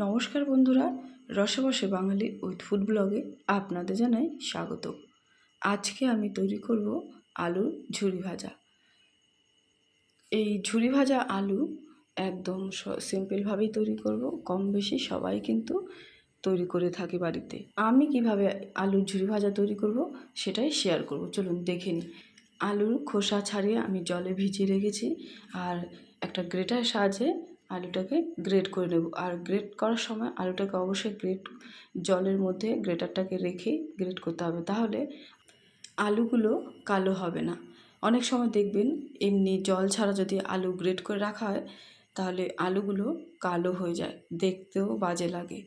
নমস্কার বন্ধুরা রসে বসে বাঙালি উইথ ফুড ব্লগে আপনাদের জানাই স্বাগত। আজকে আমি তৈরি করব আলুর ঝুরি ভাজা। এই ঝুরি ভাজা আলু একদম সিম্পলভাবেই তৈরি করব কম বেশি সবাই কিন্তু তৈরি করে থাকি বাড়িতে। আমি কীভাবে আলুর ঝুরি ভাজা তৈরি করব সেটাই শেয়ার করব। চলুন দেখে নিই। আলুর খোসা ছাড়িয়ে আমি জলে ভিজিয়ে রেখেছি, আর একটা গ্রেটার সাহায্যে আলুটাকে গ্রেট করে নেব। আর গ্রেট করার সময় আলুটাকে অবশ্যই গ্রেট জলের মধ্যে গ্রেটারটাকে রেখে গ্রেট করতে হবে। তাহলে আলুগুলো কালো হবে না। অনেক সময় দেখবেন এমনি জল ছাড়া যদি আলু গ্রেট করে রাখা হয়, তাহলে আলুগুলো কালো হয়ে যায়। দেখতেও বাজে লাগে।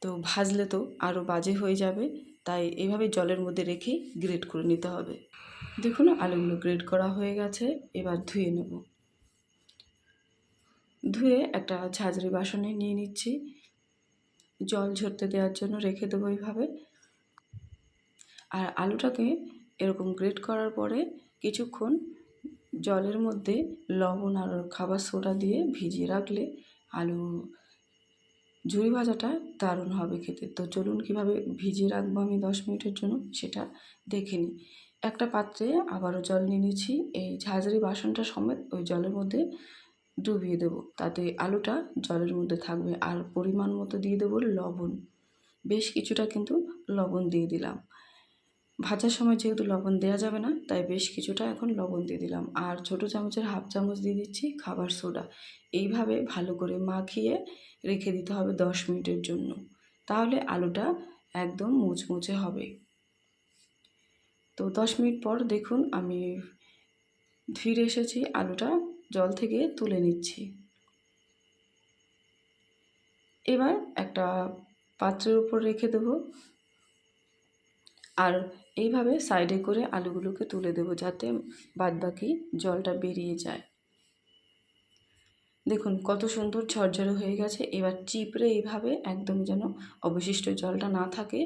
তো ভাজলে তো আরও বাজে হয়ে যাবে। তাই এভাবে জলের মধ্যে রেখেই গ্রেট করে নিতে হবে। দেখুন, আলুগুলো গ্রেট করা হয়ে গেছে। এবার ধুয়ে নেব। ধুয়ে একটা ঝাঁঝরি বাসনে নিয়ে নিচ্ছি। জল ঝরতে দেওয়ার জন্য রেখে দেবো এইভাবে। আর আলুটাকে এরকম গ্রেট করার পরে কিছুক্ষণ জলের মধ্যে লবণ আর খাবার সোডা দিয়ে ভিজিয়ে রাখলে আলু ঝুড়ি ভাজাটা দারুণ হবে খেতে। তো চলুন কীভাবে ভিজিয়ে রাখব আমি দশ মিনিটের জন্য সেটা দেখে নিই। একটা পাত্রে আবারও জল নিয়ে নিচ্ছি। এই ঝাঁঝরি বাসনটা সমেত ওই জলের মধ্যে ডুবিয়ে দেব। তাতে আলুটা জলের মধ্যে থাকবে আর পরিমাণ মতো দিয়ে দেবো লবণ। বেশ কিছুটা কিন্তু লবণ দিয়ে দিলাম। ভাজার সময় যেহেতু লবণ দেওয়া যাবে না, তাই বেশ কিছুটা এখন লবণ দিয়ে দিলাম। আর ছোটো চামচের হাফ চামচ দিয়ে দিচ্ছি খাবার সোডা। এইভাবে ভালো করে মাখিয়ে রেখে দিতে হবে দশ মিনিটের জন্য। তাহলে আলুটা একদম মুচমুচে হবে। তো দশ মিনিট পর দেখুন আমি ফিরে এসেছি, আলুটা জল থেকে তুলে নিচ্ছি। এবার একটা পাত্রের উপর রেখে দেব। আর এইভাবে সাইডে করে আলুগুলোকে তুলে দেব যাতে বাদবাকি জলটা বেরিয়ে যায়। দেখুন কত সুন্দর ঝরঝরে হয়ে গেছে। এবার চিপড়ে এইভাবে একদম যেন অবশিষ্ট জলটা না থাকে,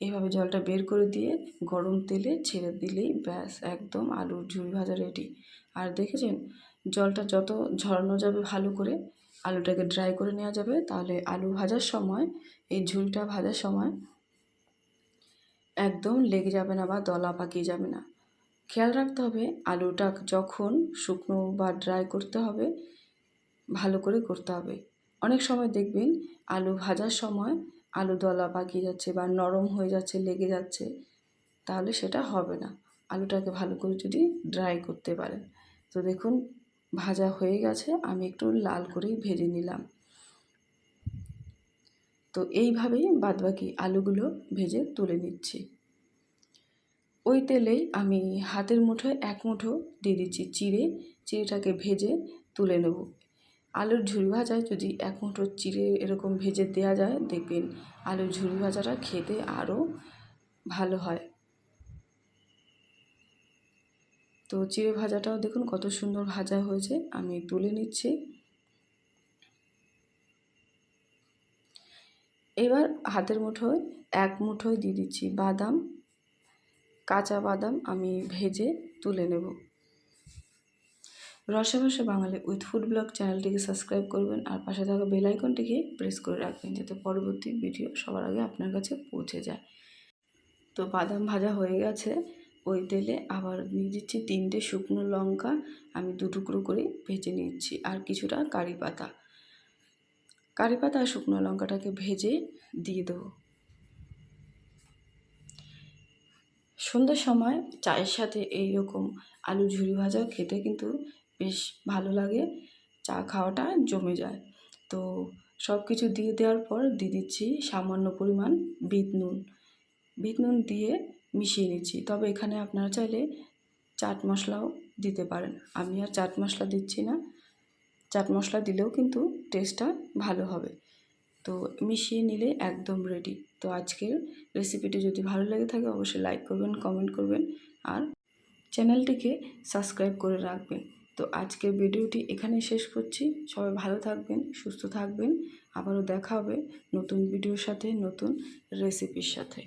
এইভাবে জলটা বের করে দিয়ে গরম তেলে ছেড়ে দিলেই ব্যাস, একদম আলুর ঝুড়ি ভাজা রেডি আর দেখেছেন? জলটা যত ঝরানো যাবে ভালো করে আলুটাকে ড্রাই করে নেওয়া যাবে, তাহলে আলু ভাজার সময়, এই ঝুলটা ভাজার সময় একদম লেগে যাবে না বা দলা পাকিয়ে যাবে না। খেয়াল রাখতে হবে আলুটা যখন শুকনো বা ড্রাই করতে হবে, ভালো করে করতে হবে। অনেক সময় দেখবেন আলু ভাজার সময় আলু দলা পাকিয়ে যাচ্ছে বা নরম হয়ে যাচ্ছে, লেগে যাচ্ছে, তাহলে সেটা হবে না। আলুটাকে ভালো করে যদি ড্রাই করতে পারেন। তো দেখুন ভাজা হয়ে গেছে, আমি একটু লাল করেই ভেজে নিলাম। তো এইভাবেই বাদবাকি আলুগুলো ভেজে তুলে নিচ্ছি। ওই তেলেই আমি হাতের মুঠোয় এক মুঠো দিয়ে দিচ্ছি চিড়ে, চিড়েটাকে ভেজে তুলে নেব। আলুর ঝুড়ি ভাজায় যদি এক মুঠো চিড়ে এরকম ভেজে দেওয়া যায়, দেখবেন আলুর ঝুড়ি ভাজাটা খেতে আরও ভালো হয়। তো চিড়ে ভাজাটাও দেখুন কত সুন্দর ভাজা হয়েছে, আমি তুলে নিচ্ছি। এবার হাতের মুঠোয় এক মুঠোয় দিয়ে দিচ্ছি বাদাম, কাঁচা বাদাম আমি ভেজে তুলে নেব। রসে বসে বাঙালি উইথ ফুড ব্লগ চ্যানেলটিকে সাবস্ক্রাইব করবেন আর পাশে থাকা বেলাইকনটিকে প্রেস করে রাখবেন যাতে পরবর্তী ভিডিও সবার আগে আপনার কাছে পৌঁছে যায়। তো বাদাম ভাজা হয়ে গেছে ওই তেলে আবার দিয়ে দিচ্ছি তিনটে শুকনো লঙ্কা, আমি দু টুকরো করে ভেজে নিচ্ছি, আর কিছুটা কারি পাতা। কারি পাতা আর শুকনো লঙ্কাটাকে ভেজে দিয়ে দেবো। সন্ধ্যের সময় চায়ের সাথে এই রকম আলু ঝুরি ভাজা খেতে কিন্তু বেশ ভালো লাগে, চা খাওয়াটা জমে যায়। তো সব কিছু দিয়ে দেওয়ার পর দিয়ে দিচ্ছি সামান্য পরিমাণ বিট নুন। বিট নুন দিয়ে মিশিয়ে নিচ্ছি। তবে এখানে আপনারা চাইলে চাট মশলাও দিতে পারেন। আমি আর চাট মশলা দিচ্ছি না। চাট মশলা দিলেও কিন্তু টেস্টটা ভালো হবে। তো মিশিয়ে নিলে একদম রেডি তো আজকের রেসিপিটি যদি ভালো লেগে থাকে, অবশ্যই লাইক করবেন কমেন্ট করবেন আর চ্যানেলটিকে সাবস্ক্রাইব করে রাখবেন। তো আজকের ভিডিওটি এখানেই শেষ করছি। সবাই ভালো থাকবেন, সুস্থ থাকবেন। আবারও দেখা হবে নতুন ভিডিওর সাথে, নতুন রেসিপির সাথে।